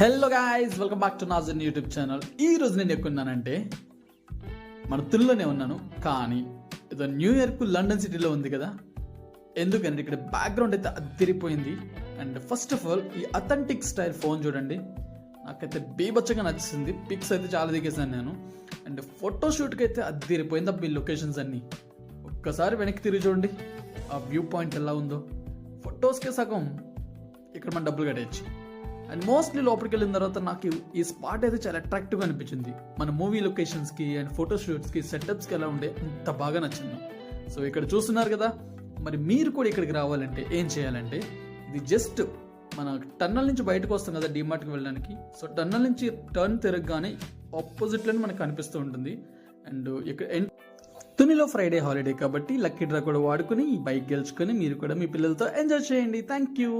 Hello guys welcome back to నాజన్ YouTube channel ఈ రోజు నేను ఎక్కున్నానంటే మన తిరులోనే ఉన్నాను కానీ ఏదో న్యూ ఇయర్కు లండన్ సిటీలో ఉంది కదా. ఎందుకంటే ఇక్కడ బ్యాక్గ్రౌండ్ అయితే అదిరిపోయింది. అండ్ ఫస్ట్ ఆఫ్ ఆల్ ఈ అథెంటిక్ స్టైల్ ఫోన్ చూడండి. నాకైతే బీబచ్చగా నచ్చింది. పిక్స్ అయితే చాలా దిగేసాను నేను. అండ్ ఫోటోషూట్కి అయితే అదిరిపోయింది ఈ లొకేషన్స్ అన్నీ. ఒక్కసారి వెనక్కి తిరిగి చూడండి. ఆ వ్యూ పాయింట్ ఎలా ఉందో. ఫొటోస్కే సగం ఇక్కడ మనం డబ్బులు కట్టేయచ్చు. అండ్ మోస్ట్లీ లోపలికి వెళ్ళిన తర్వాత నాకు ఈ స్పాట్ అయితే చాలా అట్రాక్టివ్గా అనిపించింది. మన మూవీ లొకేషన్స్కి అండ్ ఫోటోషూట్స్కి సెటప్స్కి ఎలా ఉండే అంత బాగా నచ్చింది. సో ఇక్కడ చూస్తున్నారు కదా మరి మీరు కూడా ఇక్కడికి రావాలంటే ఏం చేయాలంటే ఇది జస్ట్ మన టన్నల్ నుంచి బయటకు వస్తాం కదా డిమార్ట్కి వెళ్ళడానికి. సో టన్నల్ నుంచి టర్న్ తిరగగానే ఆపోజిట్లోనే మనకు కనిపిస్తూ ఉంటుంది. అండ్ ఇక్కడ తునిలో ఫ్రైడే హాలిడే కాబట్టి లక్కీ డ్రా కూడా వాడుకుని ఈ బైక్ గెలుచుకొని మీరు కూడా మీ పిల్లలతో ఎంజాయ్ చేయండి. Thank you